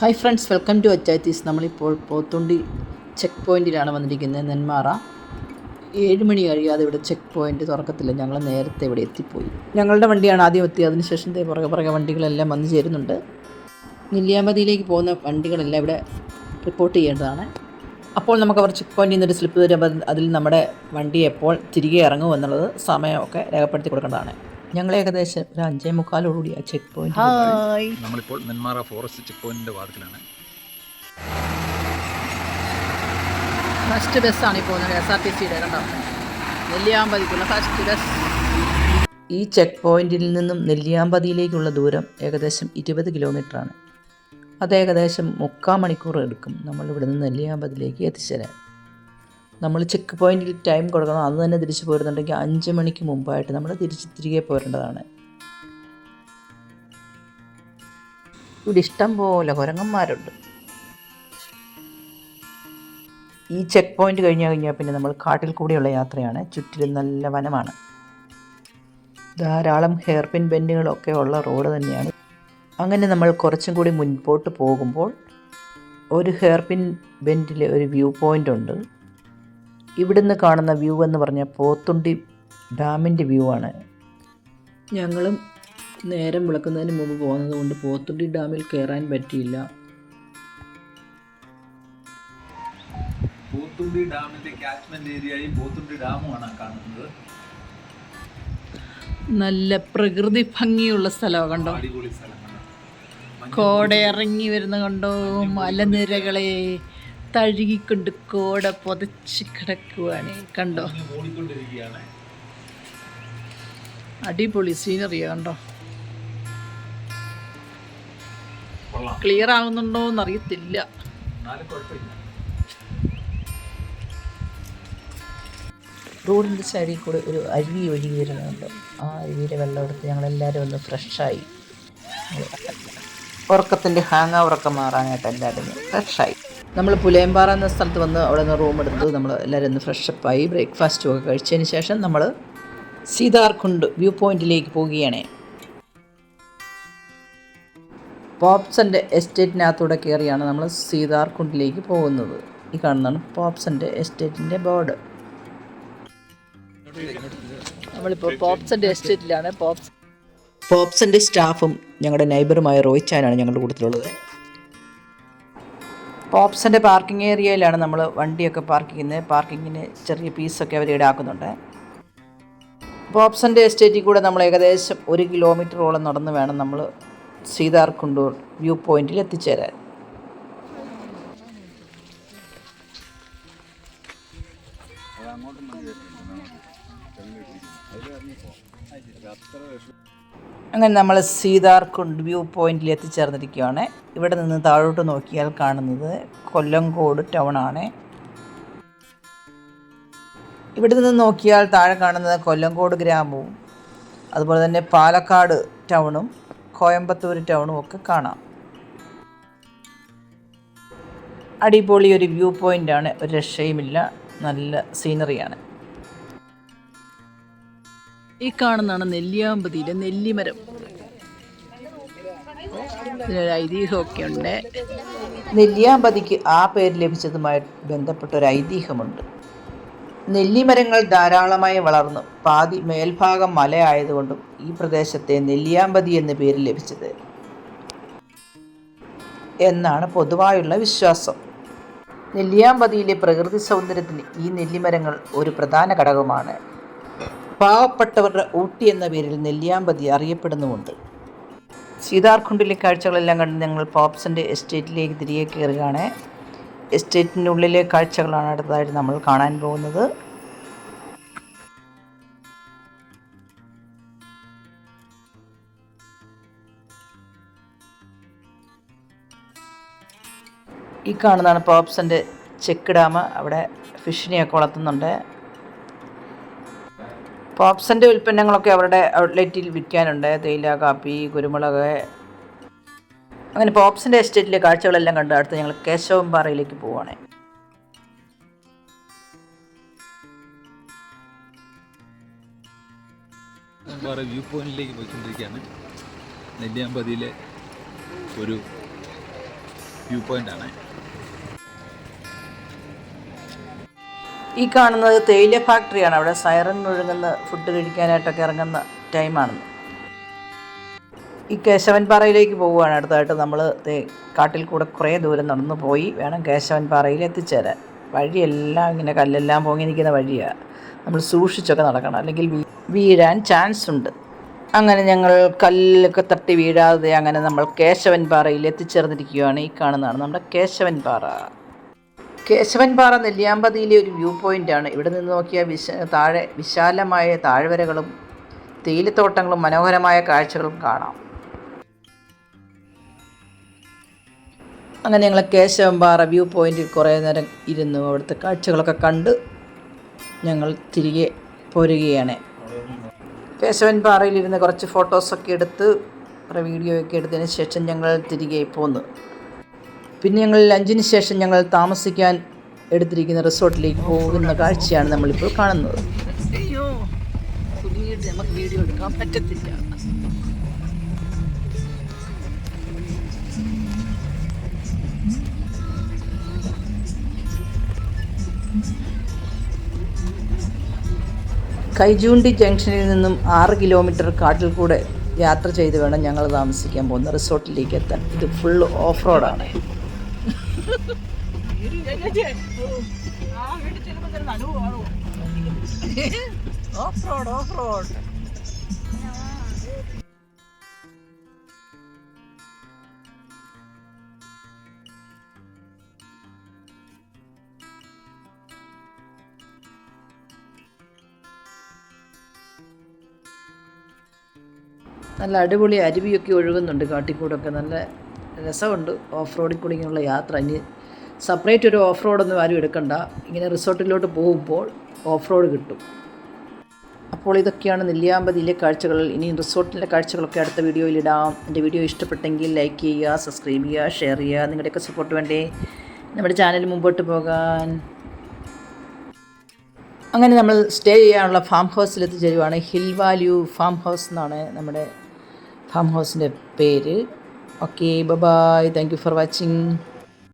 Hi friends welcome to അച്ചാത്തീസ് നമ്മളിപ്പോൾ Pothundi check പോയിന്റിലാണ് വന്നിരിക്കുന്നത് നെന്മാറ. ഏഴ് മണി കഴിയാതെ ഇവിടെ ചെക്ക് പോയിന്റ് തുറക്കത്തില്ല. ഞങ്ങൾ നേരത്തെ ഇവിടെ എത്തിപ്പോയി. ഞങ്ങളുടെ വണ്ടിയാണ് ആദ്യം എത്തിയത്. അതിനുശേഷം പുറകെ പുറകെ വണ്ടികളെല്ലാം വന്നു ചേരുന്നുണ്ട്. നെല്ലിയാമ്പതിയിലേക്ക് പോകുന്ന വണ്ടികളെല്ലാം ഇവിടെ റിപ്പോർട്ട് ചെയ്യേണ്ടതാണ്. അപ്പോൾ നമുക്ക് അവർ ചെക്ക് പോയിന്റിൽ നിന്നൊരു സ്ലിപ്പ് തരുമ്പോൾ അതിൽ നമ്മുടെ വണ്ടി എപ്പോൾ തിരികെ ഇറങ്ങും എന്നുള്ളത് സമയമൊക്കെ രേഖപ്പെടുത്തി കൊടുക്കേണ്ടതാണ്. ഞങ്ങൾ ഏകദേശം ഒരു അഞ്ചേ മുക്കാലോടുകൂടി ആ ചെക്ക് പോയിന്റ് ഹായ് നമ്മളിപ്പോൾ നെന്മാറ ഫോറസ്റ്റ് ചെക്ക് പോയിന്റിന്റെ വാർഡിലാണ്. ഫസ്റ്റ് ബസ്സാണ് ഈ പോകുന്നത് എസ് ആർ ടി സിയുടെ കണ്ടോ നെല്ലിയാമ്പതിക്കുള്ള ഫസ്റ്റ് ബസ് ഈ ചെക്ക് പോയിന്റിൽ നിന്നും നെല്ലിയാമ്പതിയിലേക്കുള്ള ദൂരം ഏകദേശം ഇരുപത് കിലോമീറ്ററാണ് അത് ഏകദേശം മുക്കാൽ മണിക്കൂർ എടുക്കും നമ്മൾ ഇവിടുന്ന് നിന്ന് നെല്ലിയാമ്പതിയിലേക്ക് എത്തിച്ചേരാൻ. നമ്മൾ ചെക്ക് പോയിന്റിൽ ടൈം കൊടുക്കണം. അന്ന് തന്നെ തിരിച്ചു പോരുന്നുണ്ടെങ്കിൽ അഞ്ച് മണിക്ക് മുമ്പായിട്ട് നമ്മൾ തിരിച്ച് തിരികെ പോരേണ്ടതാണ്. ഇവിടെ ഇഷ്ടം പോലെ കുരങ്ങന്മാരുണ്ട്. ഈ ചെക്ക് പോയിന്റ് കഴിഞ്ഞ് കഴിഞ്ഞാൽ പിന്നെ നമ്മൾ കാട്ടിൽ കൂടിയുള്ള യാത്രയാണ്. ചുറ്റിലും നല്ല വനമാണ്. ധാരാളം ഹെയർപിൻ ബെൻഡുകളൊക്കെ ഉള്ള റോഡ് തന്നെയാണ്. അങ്ങനെ നമ്മൾ കുറച്ചും കൂടി മുൻപോട്ട് പോകുമ്പോൾ ഒരു ഹെയർപിൻ ബെൻഡിലെ ഒരു വ്യൂ പോയിന്റ് ഉണ്ട്. ഇവിടുന്ന് കാണുന്ന വ്യൂ എന്ന് പറഞ്ഞാൽ പോത്തുണ്ടി ഡാമിന്റെ വ്യൂ ആണ്. ഞങ്ങളും നേരം വിളക്കുന്നതിന് മുമ്പ് പോകുന്നത് കൊണ്ട് പോത്തുണ്ടി ഡാമിൽ കയറാൻ പറ്റിയില്ല. പോത്തുണ്ടി ഡാമിന്റെ കാച്ച്മെന്റ് ഏരിയയും പോത്തുണ്ടി ഡാമുമാണ് കാണുന്നത്. നല്ല പ്രകൃതി ഭംഗിയുള്ള സ്ഥലമാണ്. കണ്ടോ കോടയിറങ്ങി വരുന്ന കണ്ടോ? മലനിരകളെ. തഴുകിക്കൊണ്ട് കോട പൊതച്ച് കിടക്കുവാണ്. കണ്ടോ? അടിപൊളി സീനറിയ കണ്ടോ? കൊള്ളാം. ക്ലിയർ ആകുന്നുണ്ടോ എന്നറിയത്തില്ല. റോഡിന്റെ സൈഡിൽ കൂടെ ഒരു അരുവി ഒഴുകി വരുന്നുണ്ട്. ആ അരുവിയിലെ വെള്ളം എടുത്ത് ഞങ്ങളെല്ലാവരും ഒന്ന് ഫ്രഷായി. ഉറക്കത്തിന്റെ ഹാങ് ഉറക്കം മാറാനായിട്ട് എല്ലാവരും ഫ്രഷായി. നമ്മൾ പുലയമ്പാറ എന്ന സ്ഥലത്ത് വന്ന് അവിടെ നിന്ന് റൂം എടുത്ത് നമ്മൾ എല്ലാവരും ഒന്ന് ഫ്രഷപ്പായി ബ്രേക്ക്ഫാസ്റ്റും ഒക്കെ കഴിച്ചതിന് ശേഷം നമ്മൾ സീതാർകുണ്ട് വ്യൂ പോയിന്റിലേക്ക് പോവുകയാണ്. പോപ്സന്റെ എസ്റ്റേറ്റിനകത്തൂടെ കയറിയാണ് നമ്മൾ സീതാർകുണ്ടിലേക്ക് പോകുന്നത്. ഈ കാണുന്നതാണ് പോപ്സന്റെ എസ്റ്റേറ്റിന്റെ ബോർഡ് നമ്മളിപ്പോൾ പോപ്സന്റെ എസ്റ്റേറ്റിലാണ് പോപ്സ് പോപ്സന്റെ സ്റ്റാഫും ഞങ്ങളുടെ നൈബറുമായ റോയിച്ചാനാണ് ഞങ്ങളുടെ കൂട്ടത്തിലുള്ളത്. പോപ്സന്റെ പാർക്കിംഗ് ഏരിയയിലാണ് നമ്മൾ വണ്ടിയൊക്കെ പാർക്ക് ചെയ്യുന്നത്. പാർക്കിങ്ങിന് ചെറിയ പീസൊക്കെ അവർ ഈടാക്കുന്നുണ്ട്. പോപ്സന്റെ എസ്റ്റേറ്റിൽ കൂടെ നമ്മൾ ഏകദേശം ഒരു കിലോമീറ്ററോളം നടന്ന് വേണം നമ്മൾ സീതാർകുണ്ടൂർ വ്യൂ പോയിന്റിൽ എത്തിച്ചേരാൻ. അങ്ങനെ നമ്മൾ സീതാർകുണ്ട് വ്യൂ പോയിന്റിൽ എത്തിച്ചേർന്നിരിക്കുകയാണ്. ഇവിടെ നിന്ന് താഴോട്ട് നോക്കിയാൽ കാണുന്നത് കൊല്ലംകോട് ടൗൺ ആണ്. ഇവിടെ നിന്ന് നോക്കിയാൽ താഴെ കാണുന്നത് കൊല്ലംകോട് ഗ്രാമവും അതുപോലെ തന്നെ പാലക്കാട് ടൗണും കോയമ്പത്തൂർ ടൗണും ഒക്കെ കാണാം. അടിപൊളി ഒരു വ്യൂ പോയിന്റാണ് ഒരു രക്ഷയുമില്ല. നല്ല സീനറിയാണ് ഈ കാണുന്നതാണ് നെല്ലിയാമ്പതിയിലെ നെല്ലിമരം. ഇതിനൊരു ഐതിഹ്യമൊക്കെ ഉണ്ട് നെല്ലിയാമ്പതിക്ക് ആ പേര് ലഭിച്ചതുമായി ബന്ധപ്പെട്ട ഒരു ഐതിഹ്യമുണ്ട്. നെല്ലിമരങ്ങൾ ധാരാളമായി വളർന്നു. പാതി മേൽഭാഗം മലയായതുകൊണ്ടും ഈ പ്രദേശത്തെ നെല്ലിയാമ്പതി എന്ന പേര് ലഭിച്ചത്. എന്നാണ് പൊതുവായുള്ള വിശ്വാസം. നെല്ലിയാമ്പതിയിലെ പ്രകൃതി സൗന്ദര്യത്തിന് ഈ നെല്ലിമരങ്ങൾ ഒരു പ്രധാന ഘടകമാണ്. പാവപ്പെട്ടവരുടെ ഊട്ടി എന്ന പേരിൽ നെല്ലിയാമ്പതി അറിയപ്പെടുന്നുമുണ്ട്. സീതാർകുണ്ടിലെ കാഴ്ചകളെല്ലാം കണ്ട് ഞങ്ങൾ പോപ്സിന്റെ എസ്റ്റേറ്റിലേക്ക് തിരികെ കയറുകയാണ്. എസ്റ്റേറ്റിനുള്ളിലെ കാഴ്ചകളാണ് അടുത്തതായിട്ട് നമ്മൾ കാണാൻ പോകുന്നത്. ഈ കാണുന്നതാണ് പോപ്സിന്റെ ചെക്ക് ഡാം. അവിടെ ഫിഷിനെയൊക്കെ വളർത്തുന്നുണ്ട്. പോപ്സിന്റെ ഉൽപ്പന്നങ്ങളൊക്കെ അവരുടെ ഔട്ട്ലെറ്റിൽ വിൽക്കാനുണ്ട്. തേയില കാപ്പി കുരുമുളക്. അങ്ങനെ പോപ്സിന്റെ എസ്റ്റേറ്റിലെ കാഴ്ചകളെല്ലാം കണ്ട് അടുത്ത് ഞങ്ങൾ കേശവംപാറയിലേക്ക് പോവുകയാണ് വേറെ വ്യൂ പോയിന്റിലേക്ക് പോയിക്കൊണ്ടിരിക്കുകയാണ്. നെല്ലിയാമ്പതിയിലെ ഒരു വ്യൂ പോയിന്റ് ഈ കാണുന്നത് തേയില ഫാക്ടറിയാണ്. അവിടെ സൈറൻ ഒഴുകുന്ന ഫുഡ് കഴിക്കാനായിട്ടൊക്കെ ഇറങ്ങുന്ന ടൈമാണെന്ന്. ഈ കേശവൻ പാറയിലേക്ക് പോവുകയാണ്. അടുത്തായിട്ട് നമ്മൾ കാട്ടിൽ കൂടെ കുറേ ദൂരം നടന്നു പോയി. വേണം കേശവൻ പാറയിൽ എത്തിച്ചേരാൻ. വഴിയെല്ലാം ഇങ്ങനെ കല്ലെല്ലാം പൊങ്ങി നിൽക്കുന്ന വഴിയാണ് നമ്മൾ സൂക്ഷിച്ചൊക്കെ നടക്കണം. അല്ലെങ്കിൽ വീഴാൻ ചാൻസ് ഉണ്ട്. അങ്ങനെ ഞങ്ങൾ കല്ലൊക്കെ തട്ടി വീഴാതെ അങ്ങനെ നമ്മൾ കേശവൻ പാറയിൽ എത്തിച്ചേർന്നിരിക്കുകയാണ് ഈ കാണുന്നതാണ്. നമ്മുടെ കേശവൻ പാറ. കേശവൻ പാറ നെല്ലിയാമ്പതിയിലെ ഒരു വ്യൂ പോയിന്റാണ് ഇവിടെ നിന്ന് നോക്കിയാൽ വിശ താഴെ വിശാലമായ താഴ്വരകളും തേയിലത്തോട്ടങ്ങളും മനോഹരമായ കാഴ്ചകളും കാണാം. അങ്ങനെ ഞങ്ങൾ കേശവൻ പാറ വ്യൂ പോയിന്റിൽ കുറേ നേരം ഇരുന്നു. അവിടുത്തെ കാഴ്ചകളൊക്കെ കണ്ട് ഞങ്ങൾ തിരികെ പോരുകയാണ്. കേശവൻ പാറയിലിരുന്ന് കുറച്ച് ഫോട്ടോസൊക്കെ എടുത്ത് കുറേ വീഡിയോ ഒക്കെ എടുത്തതിന് ശേഷം ഞങ്ങൾ തിരികെ പോന്നു. പിന്നെ ഞങ്ങൾ ലഞ്ചിന് ശേഷം ഞങ്ങൾ താമസിക്കാൻ എടുത്തിരിക്കുന്ന റിസോർട്ടിലേക്ക് പോകുന്ന കാഴ്ചയാണ് നമ്മളിപ്പോൾ കാണുന്നത്. അയ്യോ നമുക്ക് വീഡിയോ എടുക്കാൻ പറ്റത്തില്ല. കൈജൂണ്ടി ജംഗ്ഷനിൽ നിന്നും ആറ് കിലോമീറ്റർ കാട്ടിൽ കൂടെ യാത്ര ചെയ്ത് വേണം ഞങ്ങൾ താമസിക്കാൻ പോകുന്ന റിസോർട്ടിലേക്ക് എത്താൻ. ഇത് ഫുൾ ഓഫ് റോഡാണ് ഓഫ് റോഡ് ഓഫ് റോഡ് നല്ല അടിപൊളി അരുവിയൊക്കെ ഒഴുകുന്നുണ്ട് കാട്ടിക്കൂടൊക്കെ. നല്ല രസമുണ്ട് ഓഫ് റോഡിൽ കൂടി ഇങ്ങനെയുള്ള യാത്ര. ഇനി സെപ്പറേറ്റ് ഒരു ഓഫ് റോഡൊന്നും ആരും എടുക്കണ്ട. ഇങ്ങനെ റിസോർട്ടിലോട്ട് പോകുമ്പോൾ ഓഫ് റോഡ് കിട്ടും. അപ്പോൾ ഇതൊക്കെയാണ് നെല്ലിയാമ്പതിയിലെ കാഴ്ചകൾ. ഇനി റിസോർട്ടിന്റെ കാഴ്ചകളൊക്കെ അടുത്ത വീഡിയോയിൽ ഇടാം. എന്റെ വീഡിയോ ഇഷ്ടപ്പെട്ടെങ്കിൽ ലൈക്ക് ചെയ്യുക സബ്സ്ക്രൈബ് ചെയ്യുക ഷെയർ ചെയ്യുക. നിങ്ങളുടെയൊക്കെ സപ്പോർട്ട് വേണ്ടേ? നമ്മുടെ ചാനൽ മുമ്പോട്ട് പോകാൻ. അങ്ങനെ നമ്മൾ സ്റ്റേ ചെയ്യാനുള്ള ഫാം ഹൗസിൽ എത്തിച്ചേരുവാണ് ഹിൽ വാല്യൂ ഫാം ഹൗസ് എന്നാണ് നമ്മുടെ ഫാം ഹൗസിന്റെ പേര്. okay bye thank you for watching